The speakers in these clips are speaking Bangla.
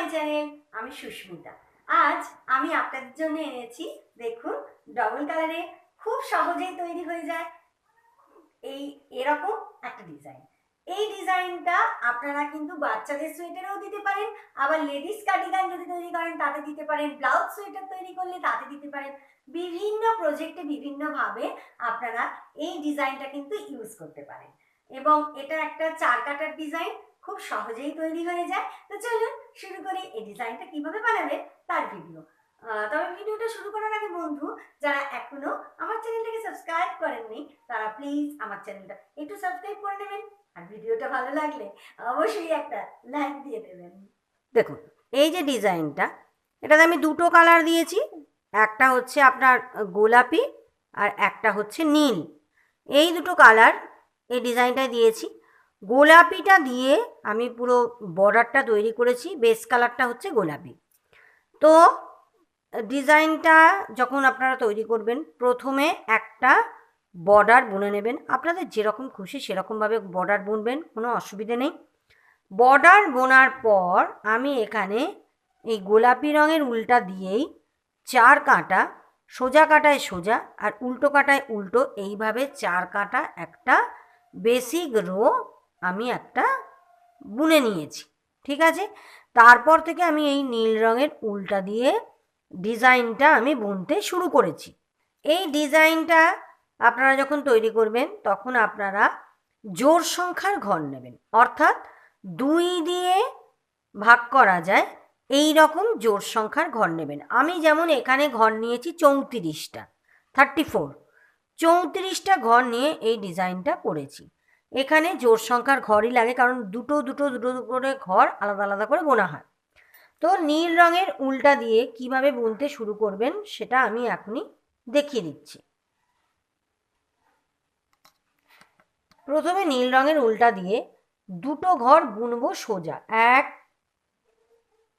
মাই চ্যানেল আমি সুস্মিতা। আজ আমি আপনাদের জন্য এনেছি, দেখুন, ডবল কালারে খুব সহজেই তৈরি হয়ে যায় এই এরকম একটা ডিজাইন। এই ডিজাইনটা আপনারা কিন্তু বাচ্চাদের সোয়েটারেও দিতে পারেন, আবার লেডিস কার্ডিগান যদি তৈরি করেন, তাতে দিতে পারেন। ব্লাউজ সোয়েটার তৈরি করলে তাতে দিতে পারেন। বিভিন্ন প্রজেক্টে বিভিন্নভাবে আপনারা এই ডিজাইনটা কিন্তু ইউজ করতে পারেন। এবং এটা একটা চার কাটার ডিজাইন খুব সহজেই তৈরি হয়ে যায়। তো চলুন এই ডিজাইনটা কীভাবে বানাবে তার ভিডিও তবে ভিডিওটা শুরু করার আগে বন্ধু, যারা এখনও আমার চ্যানেলটাকে সাবস্ক্রাইব করেননি, তারা প্লিজ আমার চ্যানেলটা একটু সাবস্ক্রাইব করে নেবেন, আর ভিডিওটা ভালো লাগলে অবশ্যই একটা লাইক দিয়ে দেবেন। দেখুন, এই যে ডিজাইনটা এটাতে আমি দুটো কালার দিয়েছি, একটা হচ্ছে আপনার গোলাপি আর একটা হচ্ছে নীল। এই দুটো কালার এই ডিজাইনটায় দিয়েছি। গোলাপিটা দিয়ে আমি পুরো বর্ডারটা তৈরি করেছি, বেস কালারটা হচ্ছে গোলাপি। তো ডিজাইনটা যখন আপনারা তৈরি করবেন, প্রথমে একটা বর্ডার বুনে নেবেন। আপনাদের যেরকম খুশি সেরকমভাবে বর্ডার বুনবেন, কোনো অসুবিধে নেই। বর্ডার বোনার পর আমি এখানে এই গোলাপি রঙের উল্টা দিয়েই চার কাঁটা, সোজা কাটায় সোজা আর উল্টো কাটায় উল্টো, এইভাবে চার কাঁটা একটা বেসিক রো আমি একটা বুনে নিয়েছি, ঠিক আছে? তারপর থেকে আমি এই নীল রঙের উল্টা দিয়ে ডিজাইনটা আমি বুনতে শুরু করেছি। এই ডিজাইনটা আপনারা যখন তৈরি করবেন, তখন আপনারা জোর সংখ্যার ঘর নেবেন। অর্থাৎ দুই দিয়ে ভাগ করা যায়, এই রকম জোর সংখ্যার ঘর নেবেন। আমি যেমন এখানে ঘর নিয়েছি চৌত্রিশটা থার্টি ফোর চৌত্রিশটা ঘর নিয়ে এই ডিজাইনটা করেছি। এখানে জোর সংখ্যার ঘরই লাগে, কারণ দুটো দুটো দুটো করে ঘর আলাদা আলাদা করে বোনা হয়। তো নীল রঙের উল্টা দিয়ে কীভাবে বুনতে শুরু করবেন সেটা আমি এখনই দেখিয়ে দিচ্ছি। প্রথমে নীল রঙের উল্টা দিয়ে দুটো ঘর বুনবো সোজা। এক,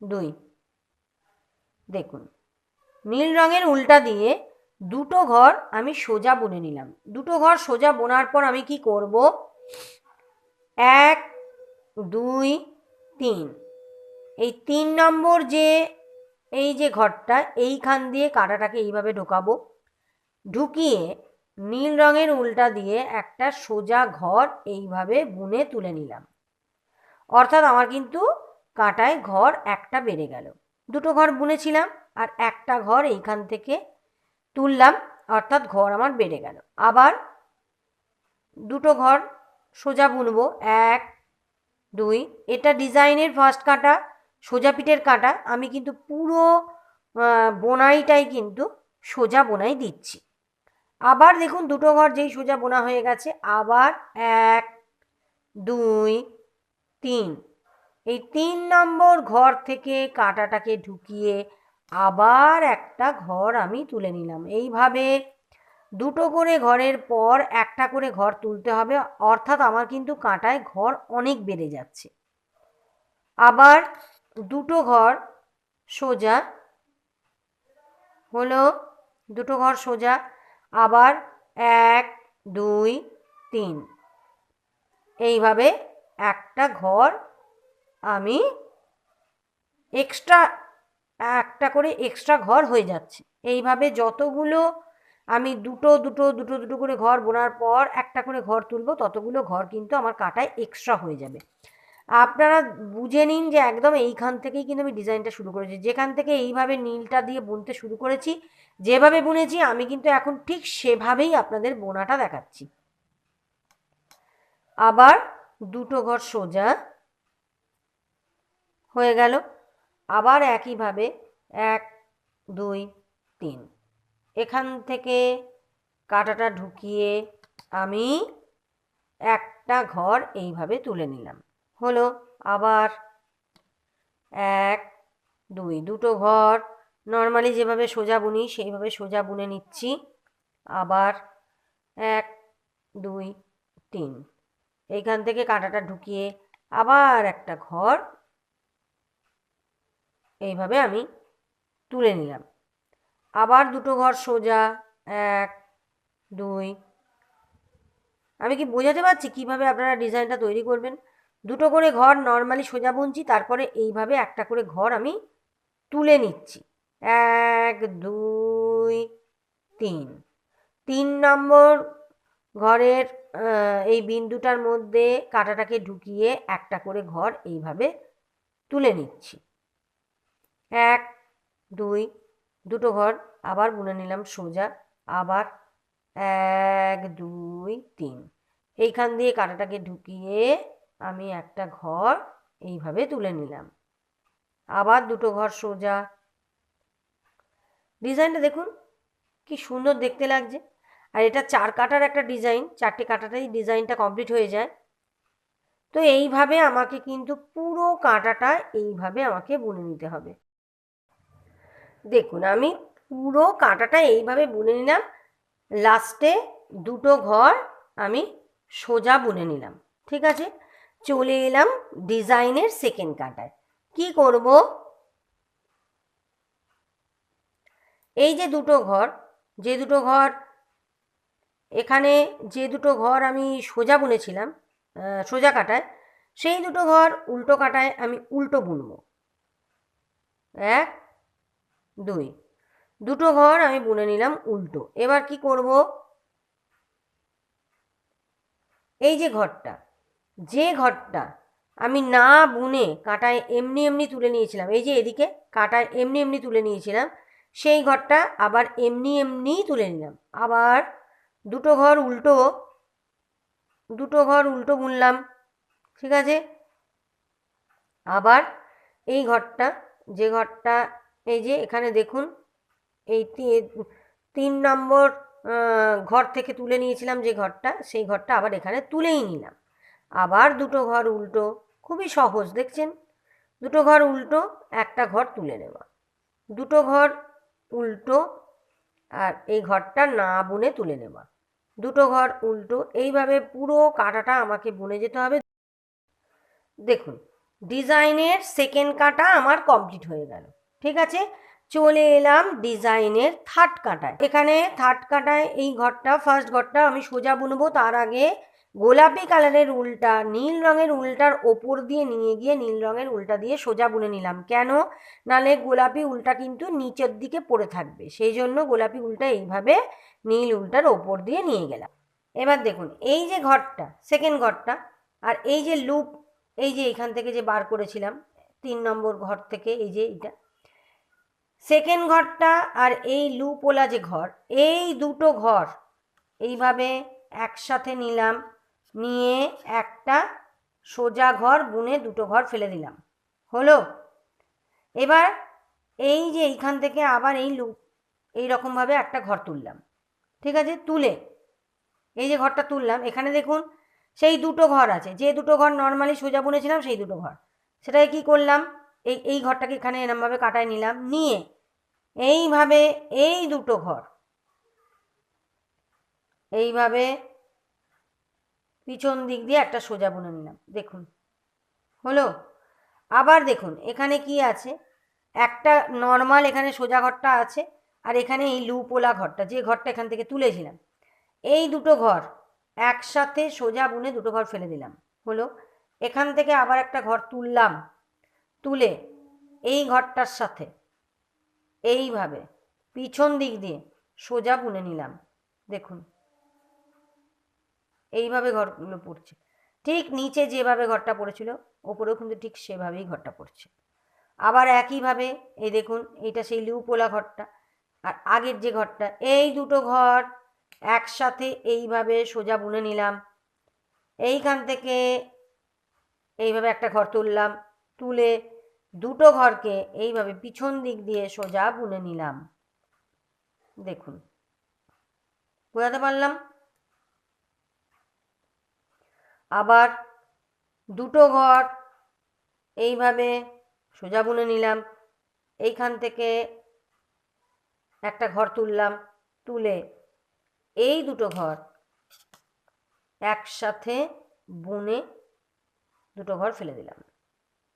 দুই, দেখুন। নীল রঙের উল্টা দিয়ে দুটো ঘর আমি সোজা বুনে নিলাম। দুটো ঘর সোজা বোনার পর আমি কি করব? এক, দুই, তিন। এই তিন নম্বর যে, এই যে ঘরটা, এইখান দিয়ে কাঁটাটাকে এইভাবে ঢোকাবো। ঢুকিয়ে নীল রঙের উল্টা দিয়ে একটা সোজা ঘর এইভাবে বুনে তুলে নিলাম। অর্থাৎ আমার কিন্তু কাঁটায় ঘর একটা বেড়ে গেল। দুটো ঘর বুনেছিলাম আর একটা ঘর এইখান থেকে তুললাম, অর্থাৎ ঘর আমার বেড়ে গেল। আবার দুটো ঘর সোজা বুনবো। এক, দুই, এটা ডিজাইনের ফার্স্ট কাঁটা, সোজা পিঠের কাঁটা। আমি কিন্তু পুরো বোনাইটাই কিন্তু সোজা বোনাই দিচ্ছি। আবার দেখুন দুটো ঘর যেই সোজা বোনা হয়ে গেছে, আবার এক, দুই, তিন। এই তিন নম্বর ঘর থেকে কাঁটাটাকে ঢুকিয়ে আবার একটা ঘর আমি তুলে নিলাম। এইভাবে দুটো করে ঘরের পর একটা করে ঘর তুলতে হবে, অর্থাৎ আমার কিন্তু কাঁটায় ঘর অনেক বেড়ে যাচ্ছে। আবার দুটো ঘর সোজা হলো, দুটো ঘর সোজা, আবার এক, দুই, তিন। এইভাবে একটা ঘর আমি এক্সট্রা একটা করে এক্সট্রা ঘর হয়ে যাচ্ছে। এইভাবে যতগুলো আমি দুটো দুটো দুটো দুটো করে ঘর বোনার পর একটা করে ঘর তুলবো, ততগুলো ঘর কিন্তু আমার কাটায় এক্সট্রা হয়ে যাবে। আপনারা বুঝে নিন যে একদম এইখান থেকেই কিন্তু আমি ডিজাইনটা শুরু করেছি। যেখান থেকে এইভাবে নীলটা দিয়ে বুনতে শুরু করেছি, যেভাবে বুনেছি, আমি কিন্তু এখন ঠিক সেভাবেই আপনাদের বোনাটা দেখাচ্ছি। আবার দুটো ঘর সোজা হয়ে গেল। আবার একইভাবে এক, দুই, তিন। এখান থেকে কাঁটাটা ঢুকিয়ে আমি একটা ঘর এইভাবে তুলে নিলাম। হলো আবার এক, দুই, দুটো ঘর। নর্মালি যেভাবে সোজা বুনি, সেইভাবে সোজা বুনে নিচ্ছি। আবার এক, দুই, তিন। এইখান থেকে কাঁটাটা ঢুকিয়ে আবার একটা ঘর এইভাবে আমি তুলে নিলাম। আবার দুটো ঘর সোজা, এক, দুই। আমি কি বোঝাতে পারছি কীভাবে আপনারা ডিজাইনটা তৈরি করবেন? দুটো করে ঘর নর্মালি সোজা বুনছি, তারপরে এইভাবে একটা করে ঘর আমি তুলে নিচ্ছি। এক, দুই, তিন। তিন নম্বর ঘরের এই বিন্দুটার মধ্যে কাঁটাটাকে ঢুকিয়ে একটা করে ঘর এইভাবে তুলে নিচ্ছি। এক, দুই দুটো ঘর, আবার বুনে নিলাম সোজা, আবার এক, দুই, তিন। এইখান দিয়ে কাঁটাটাকে ঢুকিয়ে আমি একটা ঘর এইভাবে তুলে নিলাম। আবার দুটো ঘর সোজা। ডিজাইনটা দেখুন, কি সুন্দর দেখতে লাগছে। আর এটা চার কাটার একটা ডিজাইন, চারটে কাটাটাই ডিজাইনটা কমপ্লিট হয়ে যায়। তো এইভাবে আমাকে কিন্তু পুরো কাঁটাটা এইভাবে আমাকে বুনে নিতে হবে। দেখুন, আমি পুরো কাঁটাটা এইভাবে বুনে নিলাম। লাস্টে দুটো ঘর আমি সোজা বুনে নিলাম, ঠিক আছে? চলে এলাম ডিজাইনের সেকেন্ড কাঁটায়। কি করব? এই যে দুটো ঘর, যে দুটো ঘর, এখানে যে দুটো ঘর আমি সোজা বুনেছিলাম সোজা কাটায়, সেই দুটো ঘর উল্টো কাটায় আমি উল্টো বুনবো। এক দুই। দুটো ঘর আমি বুনে নিলাম উল্টো। এবার কি করব? এই যে ঘরটা যে ঘরটা আমি না বুনে কাটায় এমনি এমনি তুলে নিয়েছিলাম, এই যে এদিকে কাটায় এমনি এমনি তুলে নিয়েছিলাম, সেই ঘরটা আবার এমনি এমনিই তুলে নিলাম। আবার দুটো ঘর উল্টো, দুটো ঘর উল্টো বুনলাম, ঠিক আছে? আবার এই ঘরটা, যে ঘরটা এই যে এখানে দেখুন, এই তিন নম্বর ঘর থেকে তুলে নিয়েছিলাম যে ঘরটা, সেই ঘরটা আবার এখানে তুলেই নিলাম। আবার দুটো ঘর উল্টো, খুবই সহজ, দেখছেন? দুটো ঘর উল্টো, একটা ঘর তুলে নেওয়া। দুটো ঘর উল্টো, আর এই ঘরটা না বুনে তুলে নেওয়া। দুটো ঘর উল্টো, এইভাবে পুরো কাঁটাটা আমাকে বুনে যেতে হবে। দেখুন, ডিজাইনের সেকেন্ড কাটা আমার কমপ্লিট হয়ে গেল। ঠিক আছে? চলে এলাম ডিজাইনের থার্ড কাটায়। এখানে থার্ড কাটায় এই ঘরটা ফার্স্ট ঘরটা আমি সোজা বুনবো। তার আগে গোলাপি কালারের উল্টা, নীল রঙের উল্টার ওপর দিয়ে নিয়ে গিয়ে নীল রঙের উল্টা দিয়ে সোজা বুনে নিলাম। কেন? নালে গোলাপি উল্টা কিন্তু নিচের দিকে পড়ে থাকবে। সেই জন্য গোলাপি উল্টা এইভাবে নীল উল্টার ওপর দিয়ে নিয়ে গেলাম। এবার দেখুন, এই যে ঘরটা সেকেন্ড ঘরটা, আর এই যে লুপ এই যে এখান থেকে যে বার করেছিলাম, তিন নম্বর ঘর থেকে এই যে এইটা সেকেন্ড ঘরটা আর এই লুপওয়ালা যে ঘর, এই দুটো ঘর এইভাবে একসাথে নিলাম, নিয়ে একটা সোজা ঘর বুনে দুটো ঘর ফেলে দিলাম। হলো? এবার এই যে এইখান থেকে আবার এই লুপ এই রকমভাবে একটা ঘর তুললাম। ঠিক আছে? তুলে এই যে ঘরটা তুললাম, এখানে দেখুন সেই দুটো ঘর আছে। যে দুটো ঘর নর্মালি সোজা বুনেছিলাম, সেই দুটো ঘর। সেটাকে কি করলাম? এই এই ঘরটাকে এখানে এরমভাবে কাটায় নিলাম। নিয়ে এইভাবে এই দুটো ঘর, এইভাবে পিছন দিক দিয়ে একটা সোজা বুনে নিলাম। দেখুন, হলো? আবার দেখুন, এখানে কি আছে? একটা নর্মাল এখানে সোজা ঘরটা আছে, আর এখানে এই লুপোলা ঘরটা, যে ঘরটা এখান থেকে তুলেছিলাম। এই দুটো ঘর একসাথে সোজা বুনে দুটো ঘর ফেলে দিলাম। হলো? এখান থেকে আবার একটা ঘর তুললাম। তুলে এই ঘরটার সাথে। এইভাবে পিছন দিক দিয়ে সোজা বুনে নিলাম। দেখুন। এইভাবে ঘরগুলো পড়ছে। ঠিক নিচে যেভাবে ঘরটা পড়েছিল, ওপরেও কিন্তু ঠিক সেভাবেই ঘরটা পড়ছে। আবার একইভাবে, এই দেখুন, এইটা সেই লিউপোলা ঘরটা, আর আগের যে ঘরটা, এই দুটো ঘর একসাথে এইভাবে সোজা বুনে নিলাম। এইখান থেকে এইভাবে একটা ঘর তুললাম। তুলে দুটো ঘরকে এইভাবে পিছন দিক দিয়ে সোজা বুনে নিলাম। দেখুন, বোঝাতে পারলাম? আবার দুটো ঘর এইভাবে সোজা বুনে নিলাম। এইখান থেকে একটা ঘর তুললাম, তুলে এই দুটো ঘর একসাথে বুনে দুটো ঘর ফেলে দিলাম।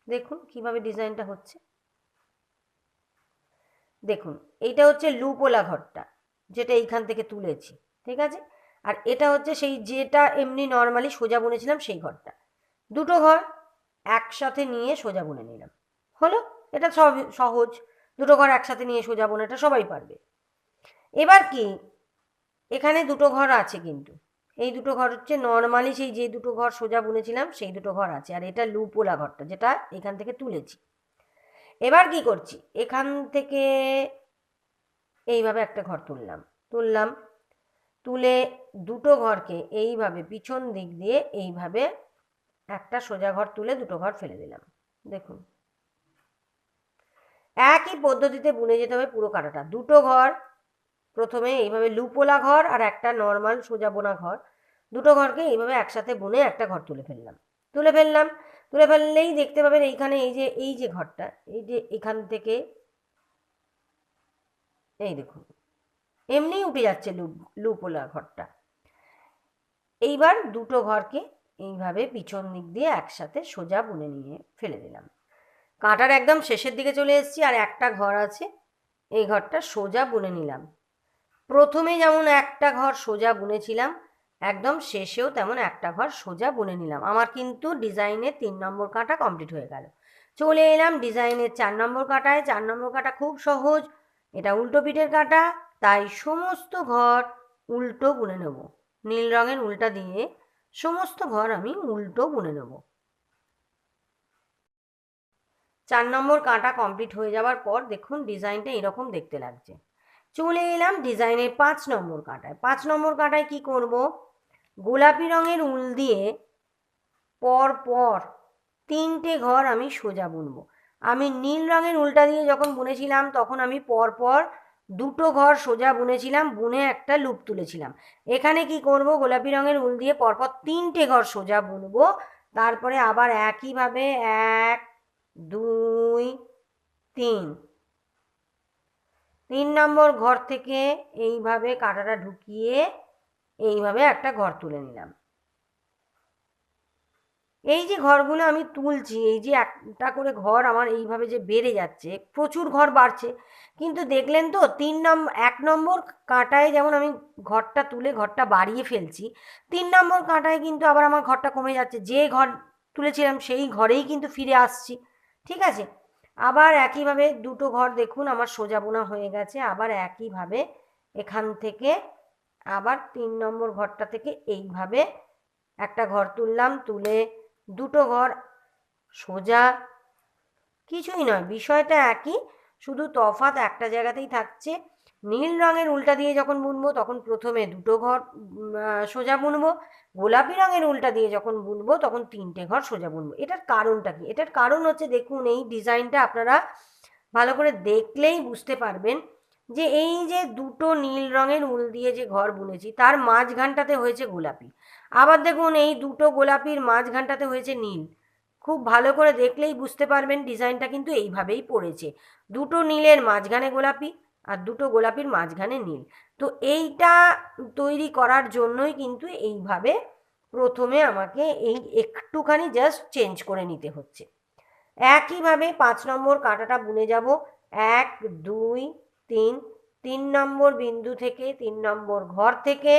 দেখুন কীভাবে ডিজাইনটা হচ্ছে। দেখুন, এইটা হচ্ছে লুপোলা ঘরটা, যেটা এইখান থেকে তুলেছি, ঠিক আছে? আর এটা হচ্ছে সেই যেটা এমনি নর্মালি সোজা বুনেছিলাম সেই ঘরটা। দুটো ঘর একসাথে নিয়ে সোজা বুনে নিলাম। হলো? এটা সহজ। দুটো ঘর একসাথে নিয়ে সোজা বোনা এটা সবাই পারবে। এবার কি? এখানে দুটো ঘর আছে কিন্তু। এই দুটো ঘর হচ্ছে নর্মালি সেই যে দুটো ঘর সোজা বুনেছিলাম, সেই দুটো ঘর আছে। আর এটা লুপোলা ঘরটা, যেটা এখান থেকে তুলেছি। এবার কি করছি? এখান থেকে এইভাবে একটা ঘর তুললাম। তুললাম, তুলে দুটো ঘরকে এইভাবে পিছন দিক দিয়ে এইভাবে একটা সোজা ঘর তুলে দুটো ঘর ফেলে দিলাম। দেখুন। একই পদ্ধতিতে বুনে যেতে হবে পুরো কাটাটা। দুটো ঘর প্রথমে এইভাবে লুপোলা ঘর আর একটা নর্মাল সোজা বোনা ঘর। দুটো ঘরকে এইভাবে একসাথে বুনে একটা ঘর তুলে ফেললাম। তুলে ফেললাম, তুলে ফেললেই দেখতে পাবেন এইখানে এই যে এই যে ঘরটা, এই যে এখান থেকে এই দেখুন এমনিই উঠে যাচ্ছে লুপ লুপোলা ঘরটা। এইবার দুটো ঘরকে এইভাবে পিছন দিক দিয়ে একসাথে সোজা বুনে নিয়ে ফেলে দিলাম। কাঁটার একদম শেষের দিকে চলে এসেছি আর একটা ঘর আছে, এই ঘরটা সোজা বুনে নিলাম। প্রথমে যেমন একটা ঘর সোজা বুনেছিলাম, একদম শেষেও তেমন একটা ঘর সোজা বুনে নিলাম। আমার কিন্তু ডিজাইনের তিন নম্বর কাঁটা কমপ্লিট হয়ে গেল। চলে এলাম ডিজাইনের চার নম্বর কাঁটায়। চার নম্বর কাঁটা খুব সহজ, এটা উল্টো পিঠের কাঁটা, তাই সমস্ত ঘর উল্টো বুনে নেব। নীল রঙের উল্টা দিয়ে সমস্ত ঘর আমি উল্টো বুনে নেব। চার নম্বর কাঁটা কমপ্লিট হয়ে যাওয়ার পর দেখুন ডিজাইনটা এরকম দেখতে লাগছে। চলে এলাম ডিজাইনের পাঁচ নম্বর কাঁটায়। পাঁচ নম্বর কাঁটায় কি করব? গোলাপি রঙের উল দিয়ে পর পর তিনটে ঘর আমি সোজা বুনবো। আমি নীল রঙের উলটা দিয়ে যখন বুনেছিলাম, তখন আমি পর পর দুটো ঘর সোজা বুনেছিলাম, বুনে একটা লুপ তুলেছিলাম। এখানে কি করব? গোলাপি রঙের উল দিয়ে পরপর তিনটে ঘর সোজা বুনবো। তারপরে আবার একইভাবে এক, দুই, তিন। তিন নম্বর ঘর থেকে এইভাবে কাঁটাটা ঢুকিয়ে এইভাবে একটা ঘর তুলে নিলাম। এই যে ঘরগুলো আমি তুলছি, এই যে একটা করে ঘর আমার এইভাবে যে বেড়ে যাচ্ছে, প্রচুর ঘর বাড়ছে। কিন্তু দেখলেন তো, তিন নম্বর এক নম্বর কাঁটায় যেমন আমি ঘরটা তুলে ঘরটা বাড়িয়ে ফেলছি, তিন নম্বর কাঁটায় কিন্তু আবার আমার ঘরটা কমে যাচ্ছে। যে ঘর তুলেছিলাম, সেই ঘরেই কিন্তু ফিরে আসছি। ঠিক আছে? আবার একইভাবে দুটো ঘর দেখুন, আমার সোজা বোনা হয়ে গেছে। আবার একইভাবে এখান থেকে আবার তিন নম্বর ঘরটা থেকে এইভাবে একটা ঘর তুললাম, তুলে দুটো ঘর সোজা। কিছুই নয়, বিষয়টা একই, শুধু তফাত একটা জায়গাতেই থাকছে। নীল রঙের উল্টা দিয়ে যখন বুনবো, তখন প্রথমে দুটো ঘর সোজা বুনবো। গোলাপি রঙের উল্টা দিয়ে যখন বুনবো, তখন তিনটে ঘর সোজা বুনবো। এটার কারণটা কি? এটার কারণ হচ্ছে, দেখুন, এই ডিজাইনটা আপনারা ভালো করে দেখলেই বুঝতে পারবেন যে, এই যে দুটো নীল রঙের উল দিয়ে যে ঘর বুনেছি, তার মাঝখানটাতে হয়েছে গোলাপি। আবার দেখুন, এই দুটো গোলাপির মাঝখানটাতে হয়েছে নীল। খুব ভালো করে দেখলেই বুঝতে পারবেন, ডিজাইনটা কিন্তু এইভাবেই পড়েছে। দুটো নীলের মাঝখানে গোলাপি আর দুটো গোলাপির মাঝখানে নীল। তো এইটা তৈরি করার জন্যই কিন্তু এইভাবে প্রথমে আমাকে এই একটুখানি জাস্ট চেঞ্জ করে নিতে হচ্ছে। একইভাবে পাঁচ নম্বর কাঁটাটা বুনে যাব। এক, দুই, তিন তিন নম্বর বিন্দু থেকে তিন নম্বর ঘর থেকে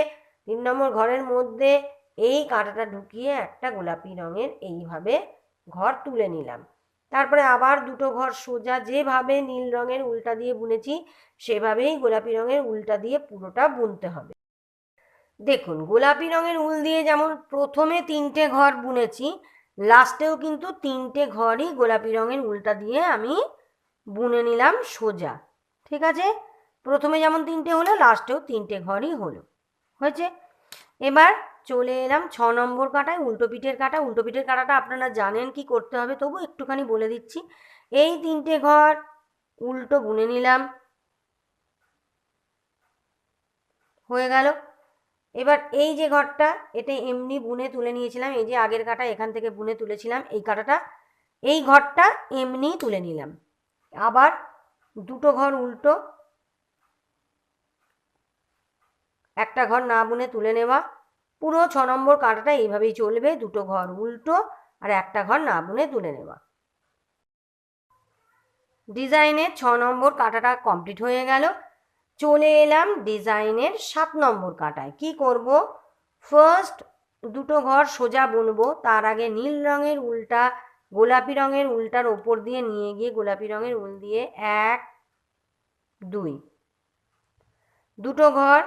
তিন নম্বর ঘরের মধ্যে এই কাঁটাটা ঢুকিয়ে একটা গোলাপি রঙের এইভাবে ঘর তুলে নিলাম। তারপরে আবার দুটো ঘর সোজা যেভাবে নীল রঙের উল্টা দিয়ে বুনেছি, সেভাবেই গোলাপি রঙের উল্টা দিয়ে পুরোটা বুনতে হবে। দেখুন, গোলাপি রঙের উল দিয়ে যেমন প্রথমে তিনটে ঘর বুনেছি, লাস্টেও কিন্তু তিনটে ঘরই গোলাপি রঙের উল্টা দিয়ে আমি বুনে নিলাম সোজা। ঠিক আছে? প্রথমে যেমন তিনটে হলো, লাস্টেও তিনটে ঘরই হলো। হয়েছে? এবার চলে এলাম। ছ নম্বর কাটায়, উল্টো পিঠের কাটা। উল্টো পিঠের কাটাটা আপনারা জানেন কি করতে হবে, তবু একটুখানি বলে দিচ্ছি। এই তিনটে ঘর উল্টো বুনে নিলাম। হয়ে গেল। এবার এই যে ঘরটা, এটা এমনি বুনে তুলে নিয়েছিলাম। এই যে আগের কাটা, এখান থেকে বুনে তুলেছিলাম। এই কাটাটা, এই ঘরটা এমনি তুলে নিলাম। আবার দুটো ঘর উল্টো, একটা ঘর না বুনে তুলে নেওয়া। পুরো ছ নম্বর কাঁটাটা এইভাবেই চলবে, দুটো ঘর উল্টো আর একটা ঘর না বুনে তুলে নেওয়া। ডিজাইনের ছ নম্বর কাঁটাটা কমপ্লিট হয়ে গেল। চলে এলাম ডিজাইনের সাত নম্বর কাঁটায়। কি করব? ফার্স্ট দুটো ঘর সোজা বুনবো, তার আগে নীল রঙের উল্টা, গোলাপি রঙের উল্টার ওপর দিয়ে নিয়ে গিয়ে গোলাপি রঙের উল দিয়ে এক, দুই। দুটো ঘর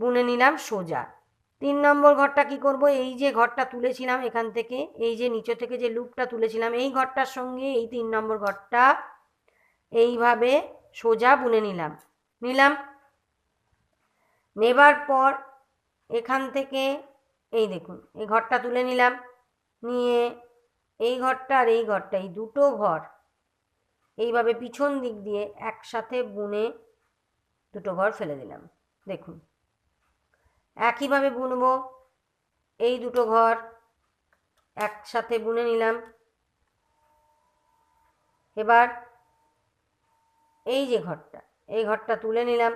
বুনে নিলাম সোজা। তিন নম্বর ঘরটা কি করব? এই যে ঘরটা তুলেছিলাম এখান থেকে, এই যে নিচে থেকে যে লুপটা তুলেছিলাম, এই ঘরটার সঙ্গে এই তিন নম্বর ঘরটা এইভাবে সোজা বুনে নিলাম। নিলাম। নেবার পর এখান থেকে, এই দেখুন, এই ঘরটা তুলে নিলাম। নিয়ে এই ঘরটা আর এই ঘরটা, এই দুটো ঘর এইভাবে পিছন দিক দিয়ে একসাথে বুনে দুটো ঘর ফেলে দিলাম। দেখুন একইভাবে বুনবো। এই দুটো ঘর একসাথে বুনে নিলাম। এবার এই যে ঘরটা, এই ঘরটা তুলে নিলাম।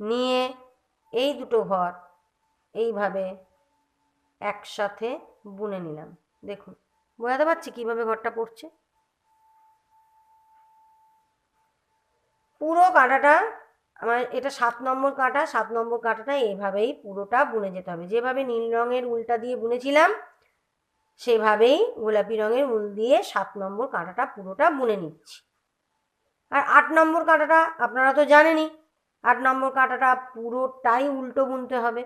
নিয়ে এই দুটো ঘর এইভাবে একসাথে বুনে নিলাম। দেখুন, বোঝাতে পারছি কীভাবে ঘরটা পড়ছে? পুরো কাঁটাটা আমার এটা সাত নম্বর কাঁটা, সাত নম্বর কাঁটাটা এভাবেই পুরোটা বুনে যেতে হবে। যেভাবে নীল রঙের উলটা দিয়ে বুনেছিলাম, সেভাবেই গোলাপি রঙের উল দিয়ে সাত নম্বর কাঁটাটা পুরোটা বুনে নিচ্ছি। আর আট নম্বর কাঁটাটা আপনারা তো জানেনই, আট নম্বর কাঁটাটা পুরোটাই উল্টো বুনতে হবে।